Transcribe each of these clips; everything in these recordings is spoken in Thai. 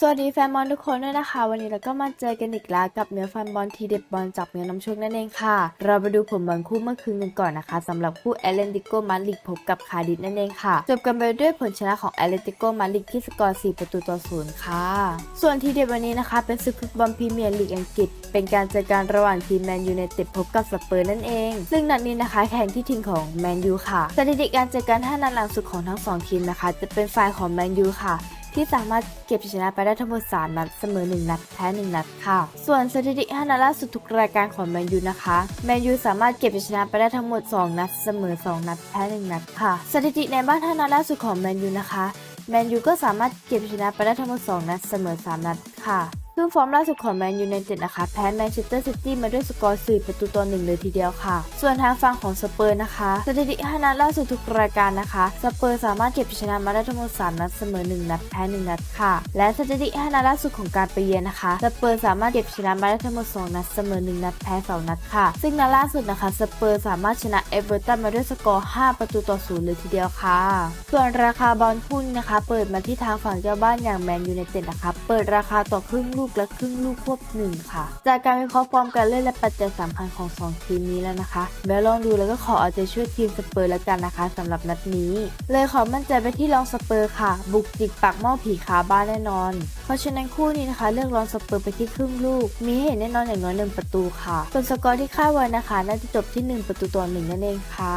สวัสดีแฟนบอลทุกคนด้วยนะคะ วันนี้เราก็มาเจอกันอีกแล้วกับเนื้อแฟนบอลทีเด็ดบอลจากเมียน้ำโชคนั่นเองค่ะ เราไปดูผลบอลคู่เมื่อคืนกันก่อนนะคะสำหรับคู่แอตเลนติโกมาดริดพบกับคาร์ดิฟนั่นเองค่ะ จบกันไปด้วยผลชนะของแอตเลนติโกมาดริดที่สกอร์ 4 ประตูต่อศูนย์ค่ะ ส่วนทีเด็ดวันนี้นะคะเป็นศึกฟุตบอลพรีเมียร์ลีกอังกฤษ เป็นการเจอกันระหว่างทีมแมนยูไนเต็ดพบกับสเปอร์นั่นเอง ซึ่งนัดนี้นะคะแข่งที่ทีมของแมนยูค่ะสถิติการเจอกัน5นัดหลังสุดของทั้งสองทีมนะคะ จะเป็นฝ่ายของแมนยูค่ะ ที่สามารถเก็บชนะไปได้ทั้งหมด3นัดเสมอ 1 นัดแพ้ 1 นัดค่ะ ส่วนสถิติ5นัดล่าสุดทุกรายการของแมนยูนะคะแมนยูสามารถเก็บชนะไปได้ทั้งหมด 2 นัดเสมอ 2 นัดแพ้ 1 นัดค่ะ สถิติในบ้าน5นัดล่าสุดของแมนยูนะคะแมนยูก็สามารถเก็บชนะไปได้ทั้งหมด 2 นัดเสมอ 3 นัดค่ะ ซึ่งฟอร์มล่าสุดของแมนยูไนเต็ดนะคะ แพ้แมนเชสเตอร์ซิตี้มาด้วยสกอร์ 4 ประตูต่อ1เลยทีเดียวค่ะ ส่วนทางฝั่งของสเปอร์นะคะ สถิติ5นัดล่าสุดทุกรายการนะคะ สเปอร์สามารถเก็บชนะมาได้ทั้งหมด 3 นัดเสมอ 1 นัดแพ้ 1 นัดค่ะ และสถิติ5นัดล่าสุดของการไปเยือนนะคะ สเปอร์สามารถเก็บชนะมาได้ทั้งหมด 2 นัดเสมอ 1 นัดแพ้ 2 นัดค่ะ ซึ่งนัดล่าสุดนะคะ สเปอร์สามารถชนะเอเวอร์ตันมาด้วยสกอร์ 5 ประตูต่อ 0 เลยทีเดียวค่ะ ส่วนราคาบอลหุ้นนะคะ เปิดมาที่ทางฝั่งเจ้าบ้านอย่างแมนยูไนเต็ดนะคะ เปิดราคาต่อครึ่งลูกและครึ่งลูกควบหนึ่งค่ะ จากการวิเคราะห์ฟอร์มการเล่นและปัจจัยสำคัญของ 2 ทีมนี้แล้วนะคะแบลลองดูแล้วก็ขอเอาใจช่วยทีมสเปอร์แล้วกันนะคะสำหรับนัดนี้ เลยขอมั่นใจไปที่รองสเปอร์ค่ะ บุกจิกปักหม้อผีขาบ้านแน่นอน เพราะฉะนั้นคู่นี้นะคะ เลือกรองสเปอร์ไปที่ครึ่งลูก มีให้เห็นแน่นอนอย่างน้อยหนึ่งประตูค่ะส่วนสกอร์ที่คาดไว้นะคะ น่าจะจบที่ 1 ประตูต่อหนึ่งนั่นเองค่ะ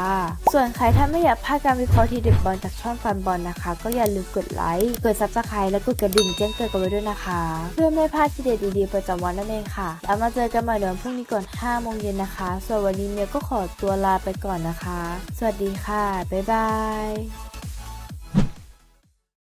ส่วนใครถ้าไม่อยากพลาดการวิเคราะห์ทีเด็ดบอลจากช่องฟันบอลนะคะ ก็อย่าลืมกดไลค์กดซับสไครต์และกดกระดิ่งแจ้งเตือนกันไว้ด้วยนะคะ เพื่อไม่พลาดทีเด็ดดีๆประจำวันนั่นเองค่ะ แล้วมาเจอกันใหม่เดี๋ยวพรุ่งนี้ก่อน5โมงเย็นนะคะ ส่วนวันนี้เมียก็ขอตัวลาไปก่อนนะคะ สวัสดีค่ะ บ๊ายบาย